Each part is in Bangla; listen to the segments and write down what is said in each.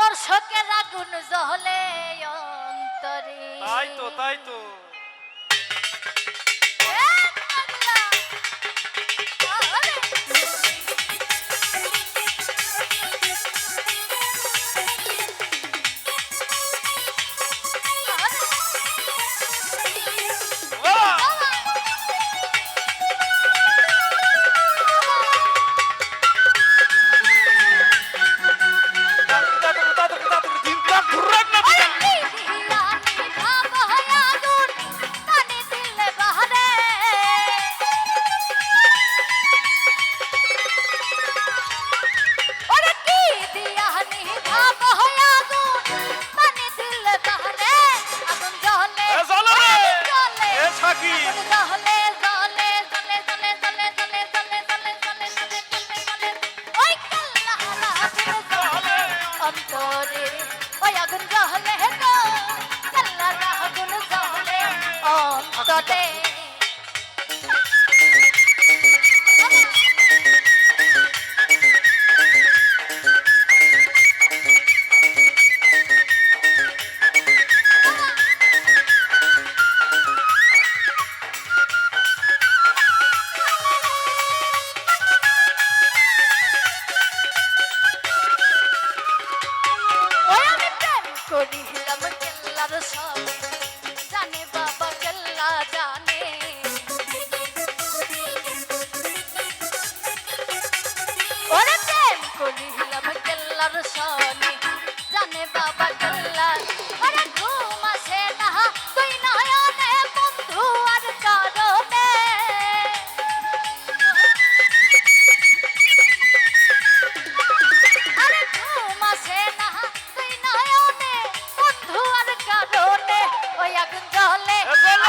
দর্শকের আগুন জহলে অন্তরে। তাই তো তাই তো। জ্বরে ওই আগুন জহলে হেটা আল্লাহর আগুন জহলে অন্তরে। করিলাম কেল্লার সব জানে বাবা কেল্লা জানে ওরে প্রেম করিলাম কেল্লার সনে জানে বাবা কেল্লা ওরে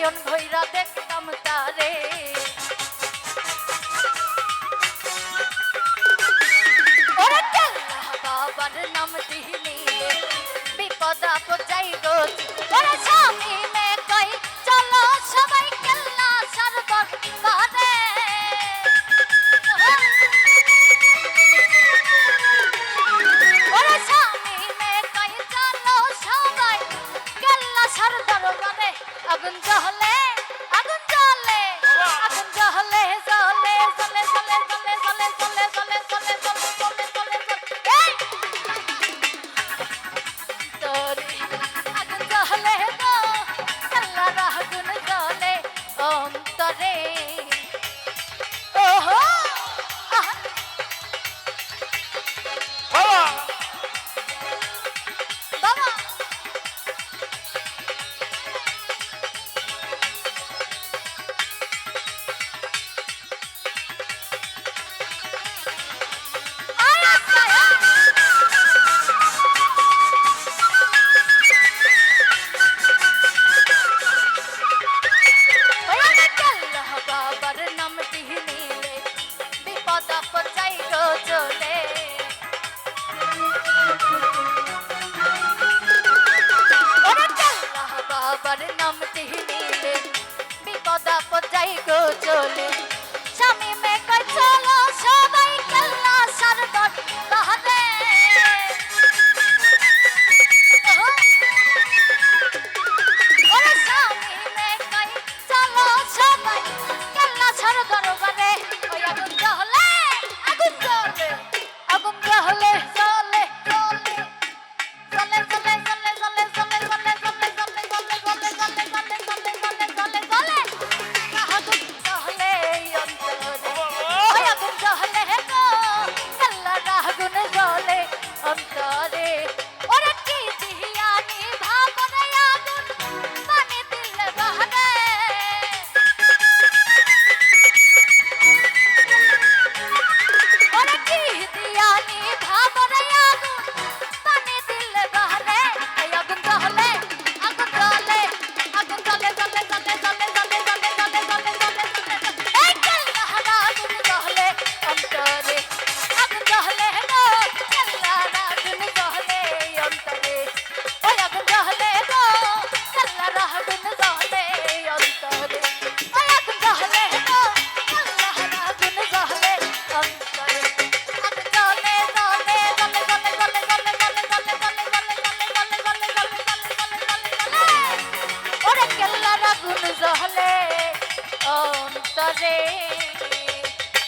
নয়ন ভৈরা দেখতাম তারে। বাবার নাম দিলে বিপদ আপদ যাই গো স্বামী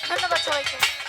ধন্যবাদ সবাইকে।